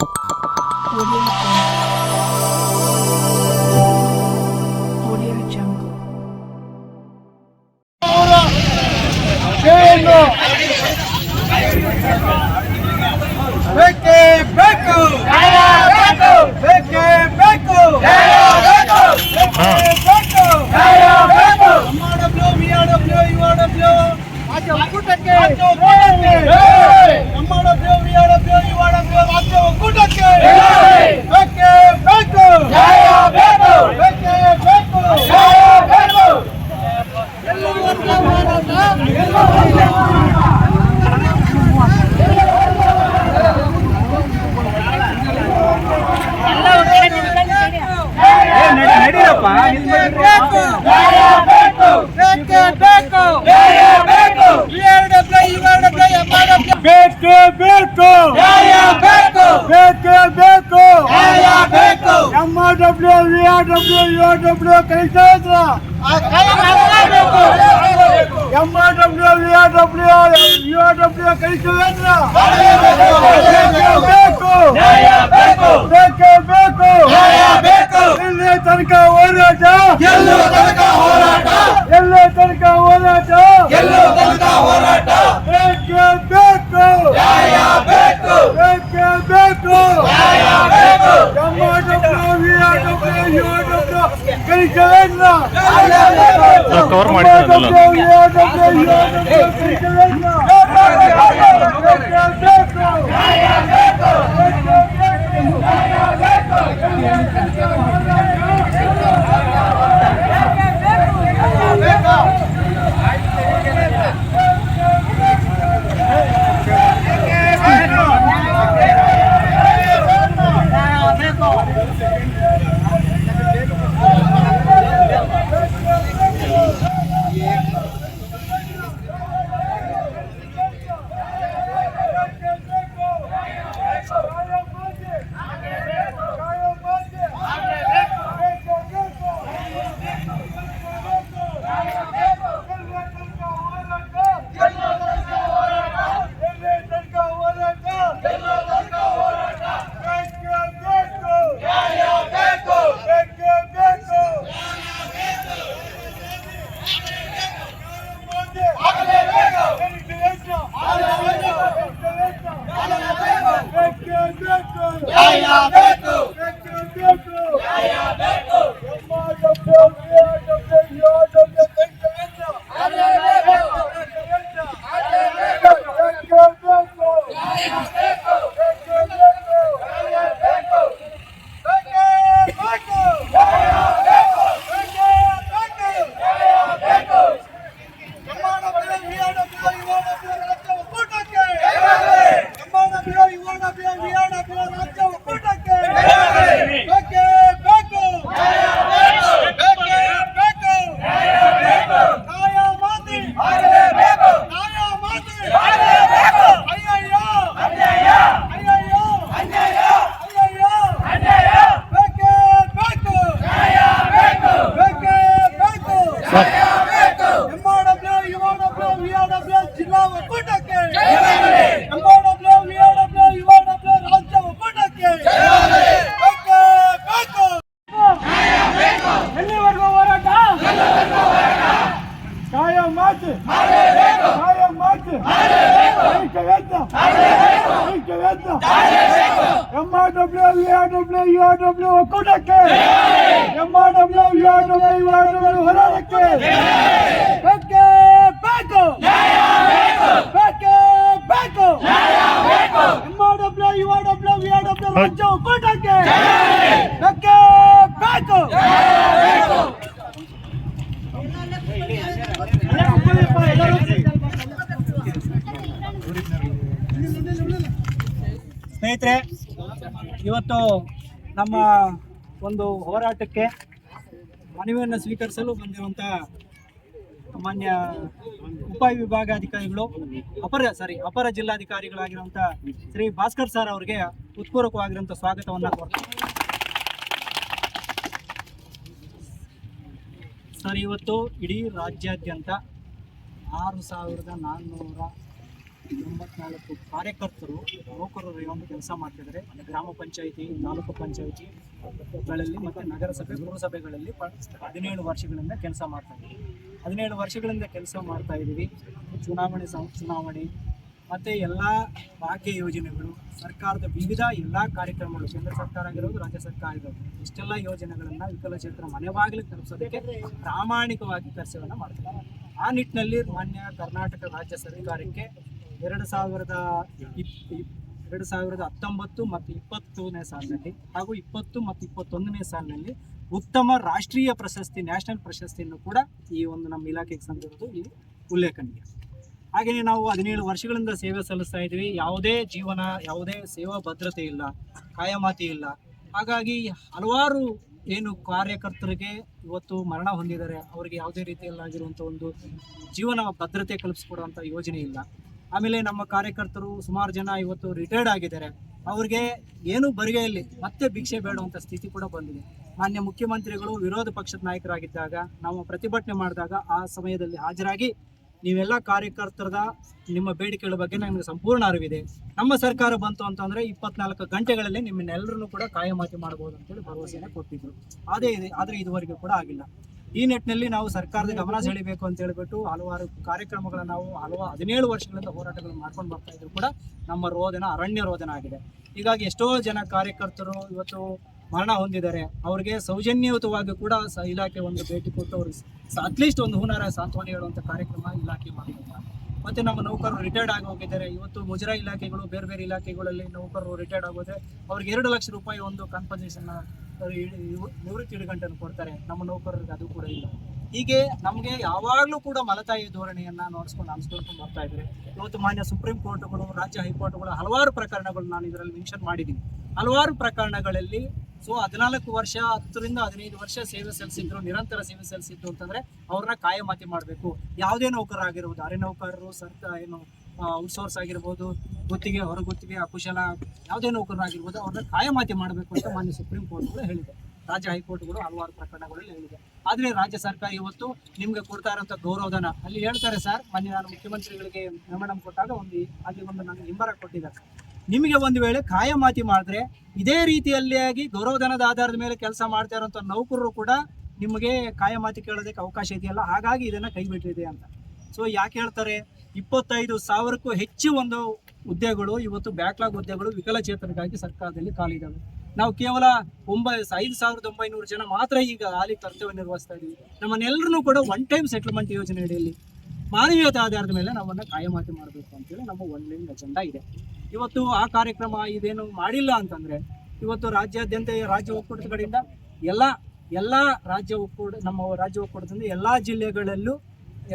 Audio W V R W U R W ಕಲಿತಾ ಇದ್ರ M R W V R W U R W ಕಲಿತಾ ಇದ್ರ ಬೇಕು. ಬೇಕೇ ಬೇಕು. ಇಲ್ಲಿ ತನಕ ಹೋರಾಟ ಎಲ್ಲೇ ತನಕ ಹೋರಾಟ ಬೇಕೇ ಬೇಕು ಬೇಕೇ ಬೇಕು M R W V R W U R W ಕಲಿತಾ ಇದ್ರ ಕವರ್ ಒಕ್ಕೂಟಕ್ಕೆ. ರಾಜ್ಯ ಒಕ್ಕೂಟಕ್ಕೆ. ಎಲ್ಲಿವರೆಗೂ ಹೋರಾಟ. ಕಾಯಂ ಮಾತು. ಕಾಯಂ ಮಾತು. ಐಕ್ಯವೇತ್ತ ಐಕ್ಯವೇತ್ತ M R W V R W U R W ಒಕ್ಕೂಟಕ್ಕೆ. M R W V R W U R W ಹೋರಾಟಕ್ಕೆ. ಬೇಕೇ ಬೇಕು ಬೇಕೇ ಬೇಕು M R W U R W ಕೋಟಕ್ಕೆ ಧಕ್ಕೆ ಬೇಕು. ಸ್ನೇಹಿತರೆ, ಇವತ್ತು ನಮ್ಮ ಒಂದು ಹೋರಾಟಕ್ಕೆ ಮನವಿಯನ್ನು ಸ್ವೀಕರಿಸಲು ಬಂದಿರುವಂಥ ಮಾನ್ಯ ಉಪವಿಭಾಗಾಧಿಕಾರಿಗಳು ಅಪರ ಸಾರಿ ಅಪರ ಜಿಲ್ಲಾಧಿಕಾರಿಗಳಾಗಿರುವಂಥ ಶ್ರೀ ಭಾಸ್ಕರ್ ಸರ್ ಅವರಿಗೆ ಉತ್ಪೂರ್ವಕವಾಗಿರುವಂಥ ಸ್ವಾಗತವನ್ನು ಕೋರ್ತೀನಿ ಸರ್, ಇವತ್ತು ಇಡೀ ರಾಜ್ಯಾದ್ಯಂತ ಆರು ಸಾವಿರದ ನಾನ್ನೂರ ಎಂಬತ್ನಾಲ್ಕು ಕಾರ್ಯಕರ್ತರು, ನೌಕರರು ಒಂದು ಕೆಲಸ ಮಾಡ್ತಿದ್ದಾರೆ. ಗ್ರಾಮ ಪಂಚಾಯಿತಿ, ತಾಲೂಕು ಪಂಚಾಯಿತಿಗಳಲ್ಲಿ ಮತ್ತು ನಗರಸಭೆ, ಪುರಸಭೆಗಳಲ್ಲಿ ಹದಿನೇಳು ವರ್ಷಗಳಿಂದ ಕೆಲಸ ಮಾಡ್ತಾ ಇದ್ದೀವಿ. ಹದಿನೇಳು ವರ್ಷಗಳಿಂದ ಕೆಲಸ ಮಾಡ್ತಾ ಇದ್ದೀವಿ. ಚುನಾವಣೆ ಚುನಾವಣೆ ಮತ್ತು ಎಲ್ಲ ಭಾಗ್ಯ ಯೋಜನೆಗಳು, ಸರ್ಕಾರದ ವಿವಿಧ ಎಲ್ಲ ಕಾರ್ಯಕ್ರಮಗಳು ಕೇಂದ್ರ ಸರ್ಕಾರ ಆಗಿರೋದು ರಾಜ್ಯ ಸರ್ಕಾರ ಆಗಿರೋದು ಇಷ್ಟೆಲ್ಲ ಯೋಜನೆಗಳನ್ನು ವಿಕಲಚೇತರ ಮನೆ ಬಾಗಿಲಿಗೆ ತಲುಪಿಸೋದಕ್ಕೆ ಪ್ರಾಮಾಣಿಕವಾಗಿ ಕೆಲಸವನ್ನು ಮಾಡ್ತಾರೆ. ಆ ನಿಟ್ಟಿನಲ್ಲಿ ಮಾನ್ಯ ಕರ್ನಾಟಕ ರಾಜ್ಯ ಸರ್ಕಾರಕ್ಕೆ ಎರಡು ಸಾವಿರದ ಎರಡು ಸಾವಿರದ ಹತ್ತೊಂಬತ್ತು ಮತ್ತು ಇಪ್ಪತ್ತನೇ ಸಾಲಿನಲ್ಲಿ ಹಾಗೂ ಇಪ್ಪತ್ತು ಮತ್ತು ಇಪ್ಪತ್ತೊಂದನೇ ಸಾಲಿನಲ್ಲಿ ಉತ್ತಮ ರಾಷ್ಟ್ರೀಯ ಪ್ರಶಸ್ತಿ, ನ್ಯಾಷನಲ್ ಪ್ರಶಸ್ತಿಯನ್ನು ಕೂಡ ಈ ಒಂದು ನಮ್ಮ ಇಲಾಖೆಗೆ ಸಂದಿರೋದು ಇಲ್ಲಿ ಉಲ್ಲೇಖನೀಯ. ಹಾಗೆಯೇ ನಾವು ಹದಿನೇಳು ವರ್ಷಗಳಿಂದ ಸೇವೆ ಸಲ್ಲಿಸ್ತಾ ಇದ್ದೀವಿ. ಯಾವುದೇ ಜೀವನ, ಯಾವುದೇ ಸೇವಾ ಭದ್ರತೆ ಇಲ್ಲ, ಕಾಯಮಾತಿ ಇಲ್ಲ. ಹಾಗಾಗಿ ಹಲವಾರು ಏನು ಕಾರ್ಯಕರ್ತರಿಗೆ ಇವತ್ತು ಮರಣ ಹೊಂದಿದ್ದಾರೆ. ಅವರಿಗೆ ಯಾವುದೇ ರೀತಿಯಲ್ಲಾಗಿರುವಂಥ ಒಂದು ಜೀವನ ಭದ್ರತೆ ಕಲ್ಪಿಸ್ಕೊಡುವಂಥ ಯೋಜನೆ ಇಲ್ಲ. ಆಮೇಲೆ ನಮ್ಮ ಕಾರ್ಯಕರ್ತರು ಸುಮಾರು ಜನ ಇವತ್ತು ರಿಟೈರ್ಡ್ ಆಗಿದ್ದಾರೆ. ಅವ್ರಿಗೆ ಏನು ಬರಿಗೆಯಲ್ಲಿ ಮತ್ತೆ ಭಿಕ್ಷೆ ಬೇಡುವಂಥ ಸ್ಥಿತಿ ಕೂಡ ಬಂದಿದೆ. ಮಾನ್ಯ ಮುಖ್ಯಮಂತ್ರಿಗಳು ವಿರೋಧ ಪಕ್ಷದ ನಾಯಕರಾಗಿದ್ದಾಗ, ನಾವು ಪ್ರತಿಭಟನೆ ಮಾಡಿದಾಗ ಆ ಸಮಯದಲ್ಲಿ ಹಾಜರಾಗಿ ನೀವೆಲ್ಲ ಕಾರ್ಯಕರ್ತರದ ನಿಮ್ಮ ಬೇಡಿಕೆಗಳ ಬಗ್ಗೆ ನನಗೆ ಸಂಪೂರ್ಣ ಅರಿವಿದೆ. ನಮ್ಮ ಸರ್ಕಾರ ಬಂತು ಅಂತಂದರೆ ಇಪ್ಪತ್ನಾಲ್ಕು ಗಂಟೆಗಳಲ್ಲಿ ನಿಮ್ಮನ್ನೆಲ್ಲರನ್ನೂ ಕೂಡ ಕಾಯಮಾತಿ ಮಾಡಬಹುದು ಅಂತೇಳಿ ಭರವಸೆಯನ್ನು ಕೊಟ್ಟಿದ್ರು. ಅದೇ ಇದೆ, ಆದರೆ ಇದುವರೆಗೂ ಕೂಡ ಆಗಿಲ್ಲ. ಈ ನಿಟ್ಟಿನಲ್ಲಿ ನಾವು ಸರ್ಕಾರದ ಗಮನ ಸೆಳಿಬೇಕು ಅಂತ ಹೇಳ್ಬಿಟ್ಟು ಹಲವಾರು ಕಾರ್ಯಕ್ರಮಗಳನ್ನು ನಾವು ಹಲವಾರು ಹದಿನೇಳು ವರ್ಷಗಳಿಂದ ಹೋರಾಟಗಳನ್ನು ಮಾಡ್ಕೊಂಡು ಬರ್ತಾ ಇದ್ರು ಕೂಡ ನಮ್ಮ ರೋದನ ಅರಣ್ಯ ರೋದನ ಆಗಿದೆ. ಹೀಗಾಗಿ ಎಷ್ಟೋ ಜನ ಕಾರ್ಯಕರ್ತರು ಇವತ್ತು ಮರಣ ಹೊಂದಿದ್ದಾರೆ. ಅವ್ರಿಗೆ ಸೌಜನ್ಯಯುತವಾಗಿ ಕೂಡ ಇಲಾಖೆ ಒಂದು ಭೇಟಿ ಕೊಟ್ಟು ಅವರು ಅಟ್ಲೀಸ್ಟ್ ಒಂದು ಹೂನಾರ ಸಾಂತ್ವನ ಹೇಳುವಂಥ ಕಾರ್ಯಕ್ರಮ ಇಲಾಖೆ ಮಾಡಿದ್ದಾರೆ. ಮತ್ತೆ ನಮ್ಮ ನೌಕರರು ರಿಟೈರ್ಡ್ ಆಗಿ ಹೋಗಿದ್ದಾರೆ. ಇವತ್ತು ಮುಜರಾ ಇಲಾಖೆಗಳು, ಬೇರೆ ಬೇರೆ ಇಲಾಖೆಗಳಲ್ಲಿ ನೌಕರರು ರಿಟೈರ್ಡ್ ಆಗೋದ್ರೆ ಅವ್ರಿಗೆ ಎರಡು ಲಕ್ಷ ರೂಪಾಯಿ ಒಂದು ಕಾನ್ಪನ್ಸೇಷನ್ ನಿವೃತ್ತಿ ಇಡುಗಂಟನ್ನು ಕೊಡ್ತಾರೆ. ನಮ್ಮ ನೌಕರರಿಗೆ ಅದು ಕೂಡ ಇಲ್ಲ. ಹೀಗೆ ನಮಗೆ ಯಾವಾಗಲೂ ಕೂಡ ಮಲತಾಯಿ ಧೋರಣೆಯನ್ನು ನೋಡಿಸ್ಕೊಂಡು ಅನಿಸ್ಕೊಂಡು ಬರ್ತಾ ಇದ್ದಾರೆ. ಇವತ್ತು ಮಾನ್ಯ ಸುಪ್ರೀಂ ಕೋರ್ಟ್ಗಳು ರಾಜ್ಯ ಹೈಕೋರ್ಟ್ಗಳು ಹಲವಾರು ಪ್ರಕರಣಗಳು ನಾನು ಇದರಲ್ಲಿ ಮೆನ್ಷನ್ ಮಾಡಿದ್ದೀನಿ. ಹಲವಾರು ಪ್ರಕರಣಗಳಲ್ಲಿ ಸೊ ಹದಿನಾಲ್ಕು ವರ್ಷ, ಹತ್ತರಿಂದ ಹದಿನೈದು ವರ್ಷ ಸೇವೆ ಸಲ್ಲಿಸಿದ್ರು, ನಿರಂತರ ಸೇವೆ ಸಲ್ಲಿಸಿದ್ರು ಅಂತಂದ್ರೆ ಅವ್ರನ್ನ ಕಾಯಮಾತಿ ಮಾಡಬೇಕು. ಯಾವುದೇ ನೌಕರರಾಗಿರ್ಬೋದು ಅರೆ ನೌಕರರು ಸರ್ಕಾರ ಏನು ಔಟ್ಸೋರ್ಸ್ ಆಗಿರ್ಬೋದು, ಗುತ್ತಿಗೆ, ಹೊರಗುತ್ತಿಗೆ, ಅಕುಶಲ, ಯಾವುದೇ ನೌಕರರಾಗಿರ್ಬೋದು ಅವ್ರನ್ನ ಕಾಯಮಾತಿ ಮಾಡಬೇಕು ಅಂತ ಮಾನ್ಯ ಸುಪ್ರೀಂ ಕೋರ್ಟ್ಗಳು ಹೇಳಿದೆ. ರಾಜ್ಯ ಹೈಕೋರ್ಟ್ಗಳು ಹಲವಾರು ಪ್ರಕರಣಗಳಲ್ಲಿ ಹೇಳಿದೆ. ಆದರೆ ರಾಜ್ಯ ಸರ್ಕಾರ ಇವತ್ತು ನಿಮಗೆ ಕೊಡ್ತಾ ಇರೋಂಥ ಗೌರವಧನ. ಅಲ್ಲಿ ಹೇಳ್ತಾರೆ ಸರ್, ಮೊನ್ನೆ ನಾನು ಮುಖ್ಯಮಂತ್ರಿಗಳಿಗೆ ಮೆಮೊರಂ ಕೊಟ್ಟಾಗ ಒಂದು ಅಲ್ಲಿ ಒಂದು ನನಗೆ ಹಿಂಬರ ಕೊಟ್ಟಿದ್ದಾರೆ. ನಿಮಗೆ ಒಂದು ವೇಳೆ ಕಾಯಮಾತಿ ಮಾಡಿದ್ರೆ ಇದೇ ರೀತಿಯಲ್ಲಿಯಾಗಿ ಗೌರವಧನದ ಆಧಾರದ ಮೇಲೆ ಕೆಲಸ ಮಾಡ್ತಾ ಇರೋಂಥ ನೌಕರರು ಕೂಡ ನಿಮಗೆ ಕಾಯಮಾತಿ ಕೇಳೋದಕ್ಕೆ ಅವಕಾಶ ಇದೆಯಲ್ಲ, ಹಾಗಾಗಿ ಇದನ್ನ ಕೈಬಿಟ್ಟಿದೆ ಅಂತ. ಸೊ ಯಾಕೆ ಹೇಳ್ತಾರೆ? ಇಪ್ಪತ್ತೈದು ಸಾವಿರಕ್ಕೂ ಹೆಚ್ಚು ಒಂದು ಹುದ್ದೆಗಳು ಇವತ್ತು ಬ್ಯಾಕ್ಲಾಗ್ ಹುದ್ದೆಗಳು ವಿಕಲಚೇತನಕ್ಕಾಗಿ ಸರ್ಕಾರದಲ್ಲಿ ಖಾಲಿದಾವೆ ನಾವು ಕೇವಲ ಒಂಬೈ, ಐದು ಸಾವಿರದ ಒಂಬೈನೂರು ಜನ ಮಾತ್ರ ಈಗ ಹಾಲಿ ಕರ್ತವ್ಯ ನಿರ್ವಹಿಸ್ತಾ ಇದ್ದೀವಿ ನಮ್ಮನ್ನೆಲ್ಲರೂ ಕೂಡ ಒನ್ ಟೈಮ್ ಸೆಟಲ್ಮೆಂಟ್ ಯೋಜನೆ ಅಡಿಯಲ್ಲಿ ಮಾನವೀಯತೆ ಆಧಾರದ ಮೇಲೆ ನಮ್ಮನ್ನು ಕಾಯಮಾತಿ ಮಾಡಬೇಕು ಅಂತೇಳಿ ನಮ್ಮ ಒನ್ ಲೈನ್ ಅಜೆಂಡಾ ಇದೆ. ಇವತ್ತು ಆ ಕಾರ್ಯಕ್ರಮ ಇದೇನು ಮಾಡಿಲ್ಲ ಅಂತಂದರೆ ಇವತ್ತು ರಾಜ್ಯಾದ್ಯಂತ ರಾಜ್ಯ ಒಕ್ಕೂಟದ ಕಡೆಯಿಂದ ಎಲ್ಲ ಎಲ್ಲ ರಾಜ್ಯ ಒಕ್ಕೂಟ, ನಮ್ಮ ರಾಜ್ಯ ಒಕ್ಕೂಟದಿಂದ ಎಲ್ಲ ಜಿಲ್ಲೆಗಳಲ್ಲೂ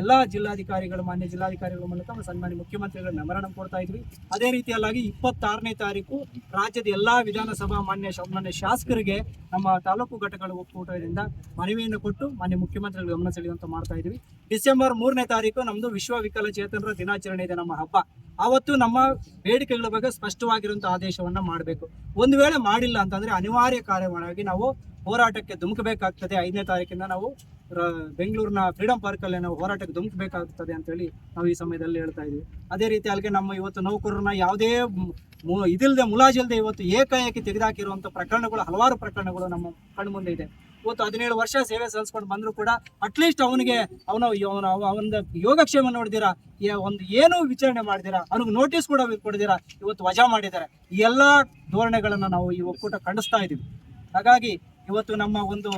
ಎಲ್ಲ ಜಿಲ್ಲಾಧಿಕಾರಿಗಳು, ಮಾನ್ಯ ಜಿಲ್ಲಾಧಿಕಾರಿಗಳ ಮೂಲಕ ಸನ್ಮಾನ್ಯ ಮುಖ್ಯಮಂತ್ರಿಗಳ ಮೆಮರಣ ಕೊಡ್ತಾ ಇದ್ವಿ. ಅದೇ ರೀತಿಯಲ್ಲಾಗಿ ಇಪ್ಪತ್ತಾರನೇ ತಾರೀಕು ರಾಜ್ಯದ ಎಲ್ಲ ವಿಧಾನಸಭಾ ಮಾನ್ಯ ಮಾನ್ಯ ಶಾಸಕರಿಗೆ ನಮ್ಮ ತಾಲೂಕು ಘಟಕಗಳ ಒಕ್ಕೂಟದಿಂದ ಮನವಿಯನ್ನು ಕೊಟ್ಟು ಮಾನ್ಯ ಮುಖ್ಯಮಂತ್ರಿಗಳ ಗಮನ ಸೆಳೆಯುವಂತ ಮಾಡ್ತಾ ಇದ್ವಿ. ಡಿಸೆಂಬರ್ ಮೂರನೇ ತಾರೀಕು ನಮ್ಮದು ವಿಶ್ವ ವಿಕಲಚೇತನರ ದಿನಾಚರಣೆ ಇದೆ ನಮ್ಮ ಹಬ್ಬ. ಆವತ್ತು ನಮ್ಮ ಬೇಡಿಕೆಗಳ ಬಗ್ಗೆ ಸ್ಪಷ್ಟವಾಗಿರುವಂಥ ಆದೇಶವನ್ನ ಮಾಡಬೇಕು. ಒಂದು ವೇಳೆ ಮಾಡಿಲ್ಲ ಅಂತಂದ್ರೆ ಅನಿವಾರ್ಯ ಕಾರ್ಯವಾಗಿ ನಾವು ಹೋರಾಟಕ್ಕೆ ಧುಮುಕಬೇಕಾಗ್ತದೆ. ಐದನೇ ತಾರೀಕಿಂದ ನಾವು ಬೆಂಗಳೂರಿನ ಫ್ರೀಡಂ ಪಾರ್ಕ್ ಅಲ್ಲಿ ನಾವು ಹೋರಾಟಕ್ಕೆ ಧುಮುಕಬೇಕಾಗ್ತದೆ ಅಂತೇಳಿ ನಾವು ಈ ಸಮಯದಲ್ಲಿ ಹೇಳ್ತಾ ಇದ್ದೀವಿ ಅದೇ ರೀತಿ ಅಲ್ಲಿಗೆ ನಮ್ಮ ಇವತ್ತು ನೌಕರರನ್ನ ಯಾವುದೇ ಇದಿಲ್ಲದೆ ಮುಲಾಜಿಲ್ಲದೆ ಇವತ್ತು ಏಕಾಏಕಿ ತೆಗೆದಾಕಿರುವಂಥ ಪ್ರಕರಣಗಳು, ಹಲವಾರು ಪ್ರಕರಣಗಳು ನಮ್ಮ ಕಣ್ಮುಂದೆ ಇದೆ. ಇವತ್ತು ಹದಿನೇಳು ವರ್ಷ ಸೇವೆ ಸಲ್ಲಿಸ್ಕೊಂಡು ಬಂದರೂ ಕೂಡ ಅಟ್ಲೀಸ್ಟ್ ಅವನಿಗೆ ಅವನ ಅವನ ಯೋಗಕ್ಷೇಮ ನೋಡಿದಿರಾ ಒಂದು ಏನು ವಿಚಾರಣೆ ಮಾಡಿದಿರಾ, ಅವನಿಗೆ ನೋಟಿಸ್ ಕೂಡ ಕೊಡಿದಿರಾ, ಇವತ್ತು ವಜಾ ಮಾಡಿದ್ದಾರೆ. ಈ ಎಲ್ಲಾ ಧೋರಣೆಗಳನ್ನು ನಾವು ಈ ಒಕ್ಕೂಟ ಖಂಡಿಸ್ತಾ ಇದ್ದೀವಿ. ಹಾಗಾಗಿ ಇವತ್ತು ನಮ್ಮ ಒಂದು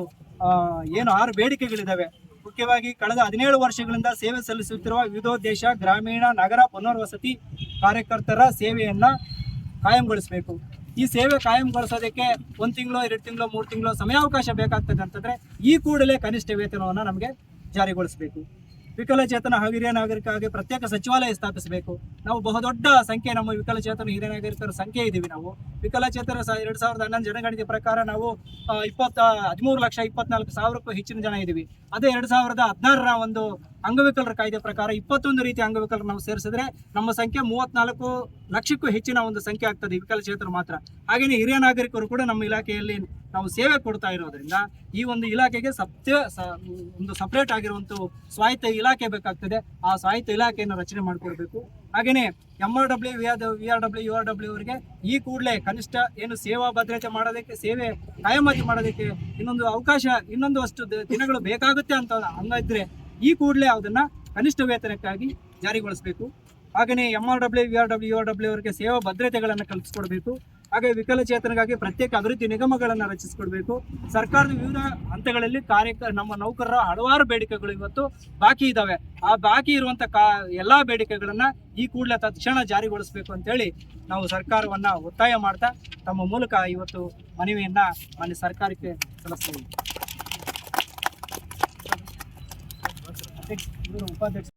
ಏನು ಆರು ಬೇಡಿಕೆಗಳಿದ್ದಾವೆ ಮುಖ್ಯವಾಗಿ ಕಳೆದ ಹದಿನೇಳು ವರ್ಷಗಳಿಂದ ಸೇವೆ ಸಲ್ಲಿಸುತ್ತಿರುವ ವಿವಿಧೋದ್ದೇಶ ಗ್ರಾಮೀಣ ನಗರ ಪುನರ್ವಸತಿ ಕಾರ್ಯಕರ್ತರ ಸೇವೆಯನ್ನು ಕಾಯಂಗೊಳಿಸಬೇಕು. ಈ ಸೇವೆ ಕಾಯಂಗೊಳಿಸೋದಕ್ಕೆ ಒಂದು ತಿಂಗಳು, ಎರಡು ತಿಂಗಳು, ಮೂರು ತಿಂಗಳು ಸಮಯಾವಕಾಶ ಬೇಕಾಗ್ತದೆ ಅಂತಂದರೆ ಈ ಕೂಡಲೇ ಕನಿಷ್ಠ ವೇತನವನ್ನು ನಮಗೆ ಜಾರಿಗೊಳಿಸಬೇಕು. ವಿಕಲಚೇತನ ಹಾಗೂ ಹಿರಿಯ ನಾಗರಿಕರಿಗೆ ಪ್ರತ್ಯೇಕ ಸಚಿವಾಲಯ ಸ್ಥಾಪಿಸಬೇಕು. ನಾವು ಬಹುದೊಡ್ಡ ಸಂಖ್ಯೆ ನಮ್ಮ ವಿಕಲಚೇತನ ಹಿರಿಯ ನಾಗರಿಕರ ಸಂಖ್ಯೆ ಇದ್ದೀವಿ ನಾವು. ವಿಕಲಚೇತನ ಎರಡ್ ಸಾವಿರದ ಹನ್ನೊಂದು ಜನಗಣತಿ ಪ್ರಕಾರ ನಾವು ಇಪ್ಪತ್ತ ಹದಿಮೂರು ಲಕ್ಷ ಇಪ್ಪತ್ನಾಲ್ಕು ಸಾವಿರಕ್ಕೂ ಹೆಚ್ಚಿನ ಜನ ಇದ್ದೀವಿ ಅದೇ ಎರಡ್ ಸಾವಿರದ ಹದಿನಾರರ ಒಂದು ಅಂಗವಿಕಲರ ಕಾಯ್ದೆ ಪ್ರಕಾರ ಇಪ್ಪತ್ತೊಂದು ರೀತಿಯ ಅಂಗವಿಕಲರು ನಾವು ಸೇರಿಸಿದ್ರೆ ನಮ್ಮ ಸಂಖ್ಯೆ ಮೂವತ್ನಾಲ್ಕು ಲಕ್ಷಕ್ಕೂ ಹೆಚ್ಚಿನ ಒಂದು ಸಂಖ್ಯೆ ಆಗ್ತದೆ ವಿಕಲಚೇತನ ಮಾತ್ರ. ಹಾಗೆಯೇ ಹಿರಿಯ ನಾಗರಿಕರು ಕೂಡ ನಮ್ಮ ಇಲಾಖೆಯಲ್ಲಿ ನಾವು ಸೇವೆ ಕೊಡ್ತಾ ಇರೋದ್ರಿಂದ ಈ ಒಂದು ಇಲಾಖೆಗೆ ಸತ್ಯ ಒಂದು ಸಪ್ರೇಟ್ ಆಗಿರುವಂತ ಸ್ವಾಯತ್ತ ಇಲಾಖೆ ಬೇಕಾಗ್ತದೆ. ಆ ಸ್ವಾಯತ್ತ ಇಲಾಖೆಯನ್ನು ರಚನೆ ಮಾಡಿಕೊಡ್ಬೇಕು. ಹಾಗೆಯೇ M R W V R V R W U R W ಅವರಿಗೆ ಈ ಕೂಡಲೇ ಕನಿಷ್ಠ ಏನು ಸೇವಾ ಭದ್ರತೆ ಮಾಡೋದಕ್ಕೆ, ಸೇವೆ ಕಾಯಮಾತಿ ಮಾಡೋದಕ್ಕೆ ಇನ್ನೊಂದು ಅವಕಾಶ, ಇನ್ನೊಂದು ಅಷ್ಟು ದಿನಗಳು ಬೇಕಾಗುತ್ತೆ ಅಂತ ಹಂಗಿದ್ರೆ ಈ ಕೂಡಲೇ ಅದನ್ನ ಕನಿಷ್ಠ ವೇತನಕ್ಕಾಗಿ ಜಾರಿಗೊಳಿಸಬೇಕು. ಹಾಗೆಯೇ M R W V R W R W ಅವರಿಗೆ ಸೇವಾ ಭದ್ರತೆಗಳನ್ನು ಕಲ್ಪಿಸ್ಕೊಡ್ಬೇಕು. ಹಾಗೆ ವಿಕಲಚೇತನಗಾಗಿ ಪ್ರತ್ಯೇಕ ಅಭಿವೃದ್ಧಿ ನಿಗಮಗಳನ್ನು ರಚಿಸಿಕೊಡ್ಬೇಕು. ಸರ್ಕಾರದ ವಿವಿಧ ಹಂತಗಳಲ್ಲಿ ಕಾರ್ಯ ನಮ್ಮ ನೌಕರರ ಹಲವಾರು ಬೇಡಿಕೆಗಳು ಇವತ್ತು ಬಾಕಿ ಇದ್ದಾವೆ ಆ ಬಾಕಿ ಇರುವಂಥ ಕಾ, ಎಲ್ಲ ಬೇಡಿಕೆಗಳನ್ನು ಈ ಕೂಡಲೇ ತಕ್ಷಣ ಜಾರಿಗೊಳಿಸಬೇಕು ಅಂತೇಳಿ ನಾವು ಸರ್ಕಾರವನ್ನು ಒತ್ತಾಯ ಮಾಡ್ತಾ ತಮ್ಮ ಮೂಲಕ ಇವತ್ತು ಮನವಿಯನ್ನು ಮಾನ್ಯ ಸರ್ಕಾರಕ್ಕೆ ಸಲ್ಲಿಸ್ತಾ ಉಪಾಧ್ಯಕ್ಷ